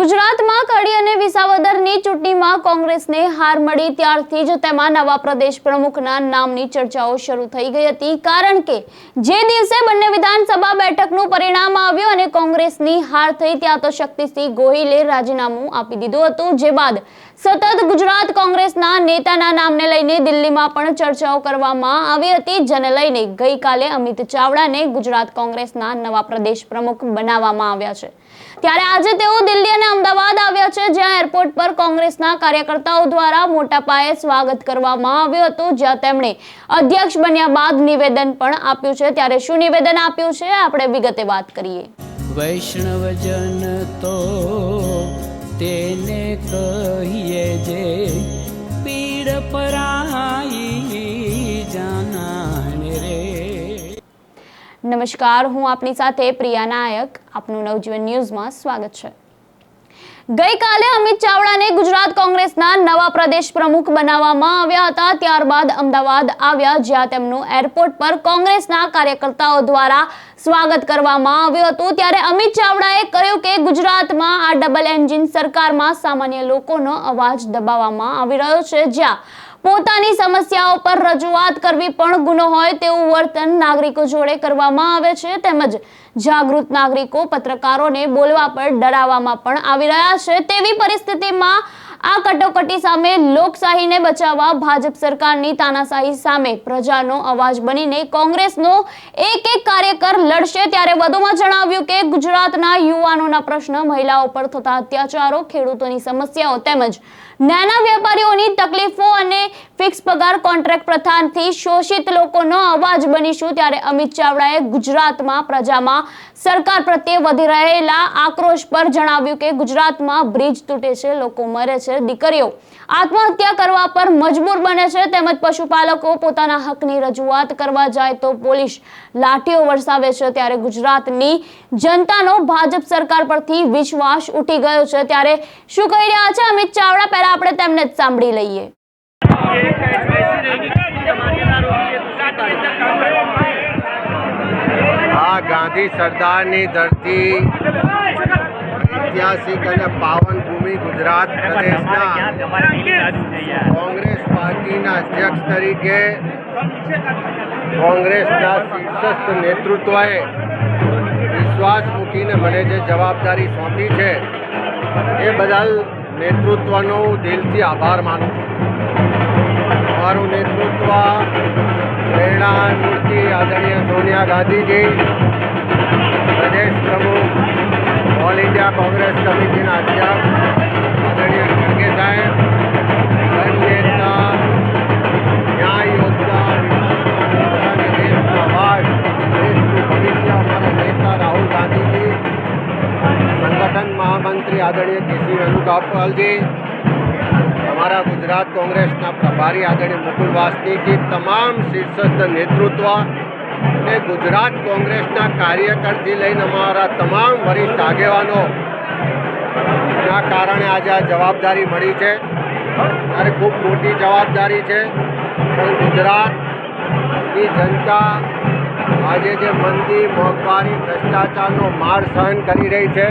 ગુજરાતમાં કડી અને વિસાવદરની ચૂંટણીમાં કોંગ્રેસને હાર મળી. ત્યારથી જ તેમાં નવા પ્રદેશ પ્રમુખના નામની ચર્ચાઓ શરૂ થઈ ગઈ હતી. કારણ કે જે દિવસે બંને વિધાનસભા બેઠકનું પરિણામ આવ્યું અને કોંગ્રેસની હાર થઈ, ત્યાં તો શક્તિસિંહ ગોહિલે રાજીનામું આપી દીધું હતું. જે બાદ સતત ગુજરાત કોંગ્રેસના નેતાના નામને લઈને દિલ્હીમાં પણ ચર્ચાઓ કરવામાં આવી હતી, જેને લઈને ગઈકાલે અમિત ચાવડાને ગુજરાત કોંગ્રેસના નવા પ્રદેશ પ્રમુખ બનાવવામાં આવ્યા છે. ત્યારે આજે તેઓ દિલ્હી અને અમદાવાદ આવ્યા છે, જ્યાં એરપોર્ટ પર કોંગ્રેસના કાર્યકર્તાઓ દ્વારા મોટા પાયે સ્વાગત કરવામાં આવ્યું હતું, જ્યાં તેમણે અધ્યક્ષ બન્યા બાદ નિવેદન પણ આપ્યું છે. ત્યારે શું નિવેદન આપ્યું છે? આપણે વિગતે વાત કરીએ. વૈષ્ણવજન તો તેને કહીએ જે પીડ પરાઈ નમસ્કાર, હું આપની સાથે પ્રિયા નાયક. આપનું નવજીવન ન્યૂઝમાં સ્વાગત છે. ગઈકાલે અમિત ચાવડાને ગુજરાત કોંગ્રેસના નવા પ્રદેશ પ્રમુખ બનાવવામાં આવ્યા હતા. ત્યારબાદ અમદાવાદ આવ્યા, જ્યાં તેમનું એરપોર્ટ પર કોંગ્રેસના કાર્યકર્તાઓ દ્વારા સ્વાગત કરવામાં આવ્યું હતું. ત્યારે અમિત ચાવડાએ કહ્યું કે ગુજરાતમાં આ ડબલ એન્જિન સરકારમાં સામાન્ય લોકોનો અવાજ દબાવવામાં આવી રહ્યો છે. જ્યાં પોતાની સમસ્યાઓ પર રજૂઆત કરવી પણ ગુનો હોય તેવું વર્તન નાગરિકો જોડે કરવામાં આવે છે. તેમજ જાગૃત નાગરિકો પત્રકારોને બોલવા પર ડરાવવામાં પણ આવી રહ્યા છે. તેવી પરિસ્થિતિમાં આ કટોકટી સામે લોકશાહીને બચાવવા ભાજપ સરકારની તાનાશાહી સામે પ્રજાનો અવાજ બનીને કોંગ્રેસનો એક એક કાર્યકર લડશે ત્યારે વધુમાં જણાવ્યું કે ગુજરાતના યુવાનોના પ્રશ્ન મહિલાઓ પર થતા અત્યાચારો, ખેડૂતોની સમસ્યાઓ તેમજ નાના વેપારીઓની તકલીફો અને ફિક્સ પગાર કોન્ટ્રાક્ટ પ્રથાથી શોષિત લોકોનો અવાજ બનીશું ત્યારે અમિત ચાવડાએ ગુજરાતમાં પ્રજામાં સરકાર પ્રત્યે વધી રહેલા આક્રોશ પર જણાવ્યું કે ગુજરાતમાં બ્રિજ તૂટે છે, લોકો મરે છે, દીકરીઓ આત્મહત્યા કરવા પર મજબૂર બને છે, તેમજ પશુપાલકો પોતાના હકની રજૂઆત કરવા જાય તો પોલીસ લાઠીઓ વરસાવે છે. ત્યારે ગુજરાતની જનતાનો ભાજપ સરકાર પરથી વિશ્વાસ ઉઠી ગયો છે. ત્યારે શું કહી રહ્યા છે અમિત ચાવડા? પહેલા આપણે તેમને જ સાંભળી લઈએ. આ ગાંધી સરદારની ધરતી ઐતિહાસિક અને પાવન ભૂમિ ગુજરાત પ્રદેશના કોંગ્રેસ પાર્ટીના અધ્યક્ષ તરીકે કોંગ્રેસના શીર્ષસ્થ નેતૃત્વએ વિશ્વાસ મૂકીને મને જે જવાબદારી સોંપી છે, એ બદલ નેતૃત્વનો દિલથી આભાર માનું છું. આદરણીય સોનિયા ગાંધીજી, પ્રદેશ પ્રમુખ, ઓલ ઇન્ડિયા કોંગ્રેસ કમિટીના અધ્યક્ષ, આદરણીય ખડગે સાહેબ મહામંત્રી આદરણીય કેસી વેણુગોપાલજી, અમારા ગુજરાત કોંગ્રેસના પ્રભારી આદરણીય મુકુલ વાસનીજી, તમામ શીર્ષસ્થ નેતૃત્વ અને ગુજરાત કોંગ્રેસના કાર્યકરથી લઈને અમારા તમામ વરિષ્ઠ આગેવાનો ના કારણે આજે આ જવાબદારી મળી છે. ત્યારે ખૂબ મોટી જવાબદારી છે. પણ ગુજરાતની જનતા આજે જે મંદી, મોંઘવારી, ભ્રષ્ટાચારનો માર સહન કરી રહી છે,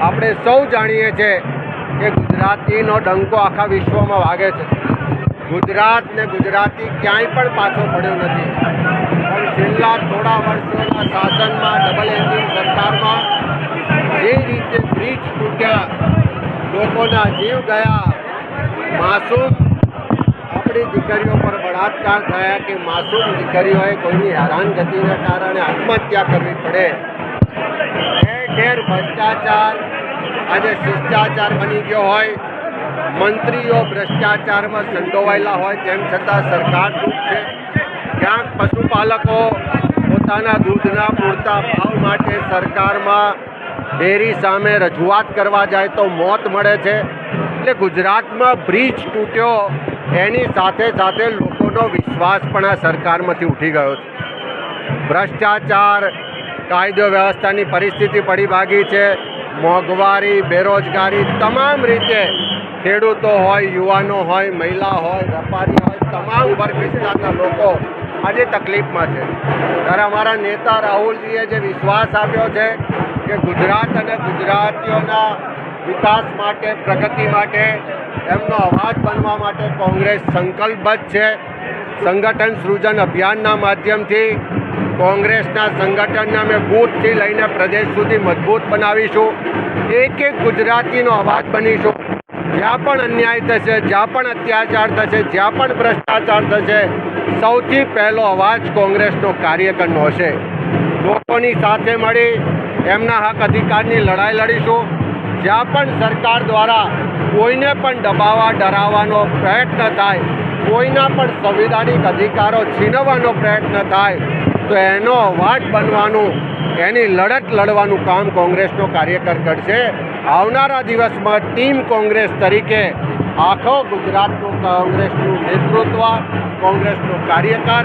આપણે સૌ જાણીએ છીએ કે ગુજરાતીનો ડંકો આખા વિશ્વમાં વાગે છે. ગુજરાત ને ગુજરાતી ક્યાંય પણ પાછો પડ્યો નથી. પણ છેલ્લા થોડા વર્ષોના શાસનમાં ડબલ એન્જિન સરકારમાં જે રીતે બ્રિજ તૂટ્યા, લોકોના જીવ ગયા, માસૂમ આપણી દીકરીઓ પર બળાત્કાર થયા કે માસૂમ દીકરીઓએ કોઈની હેરાનગતિના કારણે આત્મહત્યા કરવી પડે. ઘેર ઘેર ભ્રષ્ટાચાર આજે શિષ્ટાચાર બની ગયો હોય મંત્રીઓ ભ્રષ્ટાચારમાં સંડોવાયેલા હોય તેમ છતાં સરકાર ચૂપ છે. ક્યાંક પશુપાલકો પોતાના દૂધના પૂરતા ભાવ માટે સરકારમાં ડેરી સામે રજૂઆત કરવા જાય તો મોત મળે છે. એટલે ગુજરાતમાં બ્રિજ તૂટ્યો, એની સાથે સાથે લોકોનો વિશ્વાસ પણ આ સરકારમાંથી ઉઠી ગયો છે. ભ્રષ્ટાચાર કાયદો વ્યવસ્થાની પરિસ્થિતિ પડી ભાગી છે. મોંઘવારી, બેરોજગારી તમામ રીતે ખેડૂતો હોય, યુવાનો હોય, મહિલા હોય, વેપારી હોય, તમામ વર્ગ વિસ્તારના લોકો આજે તકલીફમાં છે. ત્યારે અમારા નેતા રાહુલજીએ જે વિશ્વાસ આપ્યો છે કે ગુજરાત અને ગુજરાતીઓના વિકાસ માટે, પ્રગતિ માટે, એમનો અવાજ બનવા માટે કોંગ્રેસ સંકલ્પબદ્ધ છે. સંગઠન સૃજન અભિયાનના માધ્યમથી કોંગ્રેસના સંગઠનને અમે બૂથથી લઈને પ્રદેશ સુધી મજબૂત બનાવીશું. એક એક ગુજરાતીનો અવાજ બનીશું. જ્યાં પણ અન્યાય થશે, જ્યાં પણ અત્યાચાર થશે, જ્યાં પણ ભ્રષ્ટાચાર થશે, સૌથી પહેલો અવાજ કોંગ્રેસનો કાર્યકરનો હશે. લોકોની સાથે મળી એમના હક અધિકારની લડાઈ લડીશું. જ્યાં પણ સરકાર દ્વારા કોઈને પણ દબાવવા, ડરાવવાનો પ્રયત્ન થાય, કોઈના પણ સંવિધાનિક અધિકારો છીનવવાનો પ્રયત્ન થાય, તો એનો અવાજ બનવાનું એની લડત લડવાનું કામ કોંગ્રેસનો કાર્યકર કરશે. આવનારા દિવસમાં ટીમ કોંગ્રેસ તરીકે આખો ગુજરાતનું કોંગ્રેસનું નેતૃત્વ, કોંગ્રેસનો કાર્યકર,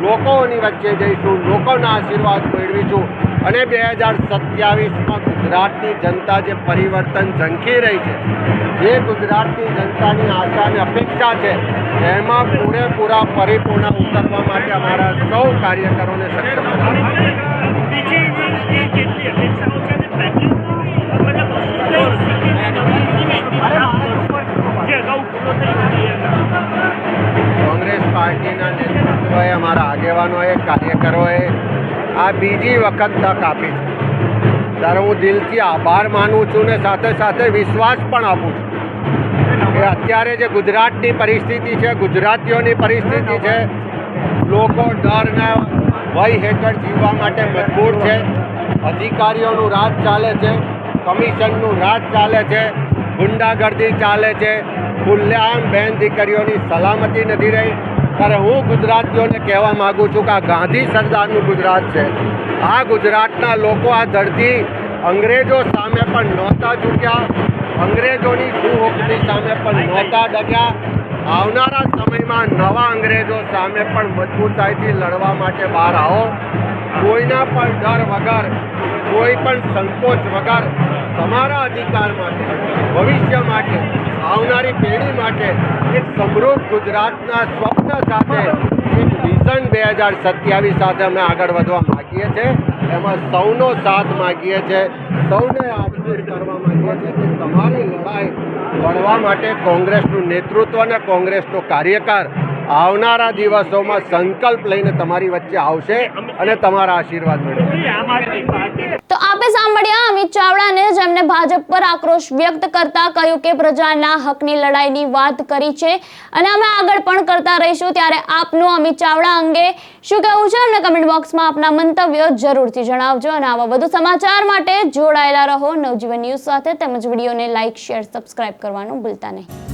લોકોની વચ્ચે જઈશું, લોકોના આશીર્વાદ મેળવીશું. અને બે હજાર સત્યાવીસમાં ગુજરાતની જનતા જે પરિવર્તન ઝંખી રહી છે, જે ગુજરાતની જનતાની આશા અને અપેક્ષા છે, એમાં પૂરેપૂરા પરિપૂર્ણ ઉતરવા માટે અમારા સૌ કાર્યકરોને સક્ષમ કોંગ્રેસ પાર્ટીના નેતૃત્વએ અમારા આગેવાનોએ, કાર્યકરોએ આ બીજી વખત તક આપી છે. ત્યારે હું દિલથી આભાર માનું છું ને સાથે સાથે વિશ્વાસ પણ આપું છું. કે અત્યારે જે ગુજરાતની પરિસ્થિતિ છે, ગુજરાતીઓની પરિસ્થિતિ છે, લોકો ડરના ભય હેઠળ જીવવા માટે મજબૂર છે. અધિકારીઓનું રાજ ચાલે છે. કમિશનનું રાજ ચાલે છે. ગુંડાગર્દી ચાલે છે. ખુલ્લેઆમ બેન દીકરીઓની સલામતી નથી રહી. ત્યારે હું ગુજરાતીઓને કહેવા માગું છું કે આ ગાંધી સરદારનું ગુજરાત છે. આ ગુજરાતના લોકો આ ધરતી અંગ્રેજો સામે પણ નહોતા ઝૂક્યા. અંગ્રેજોની કુહુકમી સામે પણ નહોતા ડગ્યા. આવનારા સમયમાં નવા અંગ્રેજો સામે પણ મજબૂતાઈથી લડવા માટે બહાર આવો. કોઈના પણ ડર વગર, કોઈ પણ સંકોચ વગર તમારા અધિકાર માટે, ભવિષ્ય માટે, આવનારી પેઢી માટે એક સમૃદ્ધ ગુજરાતના સ્વપ્ન સાથે એક વિઝન બે હજાર સત્યાવીસ સાથે અમે આગળ વધવા માગીએ છીએ. એમાં સૌનો સાથ માગીએ છીએ. સૌને આમંત્રિત કરવા માંગીએ છીએ કે તમારી લડાઈ લડવા માટે કોંગ્રેસનું નેતૃત્વ અને કોંગ્રેસનો કાર્યકર આવનારા દિવસોમાં સંકલ્પ લઈને તમારી વચ્ચે આવશે અને તમારા આશીર્વાદ મેળવશે. તો આપે સાંભળ્યા, અમિત ચાવડાને જેમને ભાજપ પર આક્રોશ વ્યક્ત કરતા કહ્યું કે પ્રજાના હકની લડાઈની વાત કરી છે અને અમે આગળ પણ કરતા રહીશું, ત્યારે આપનું અમિત ચાવડા અંગે શું કહેવું છે? અમને કમેન્ટ બોક્સમાં આપના મંતવ્યો જરૂરથી જણાવજો અને આવા વધુ સમાચાર માટે જોડાયેલા રહો નવજીવન ન્યૂઝ સાથે, તેમજ વિડીયોને લાઇક શેર સબસ્ક્રાઇબ કરવાનું ભૂલતા નહીં.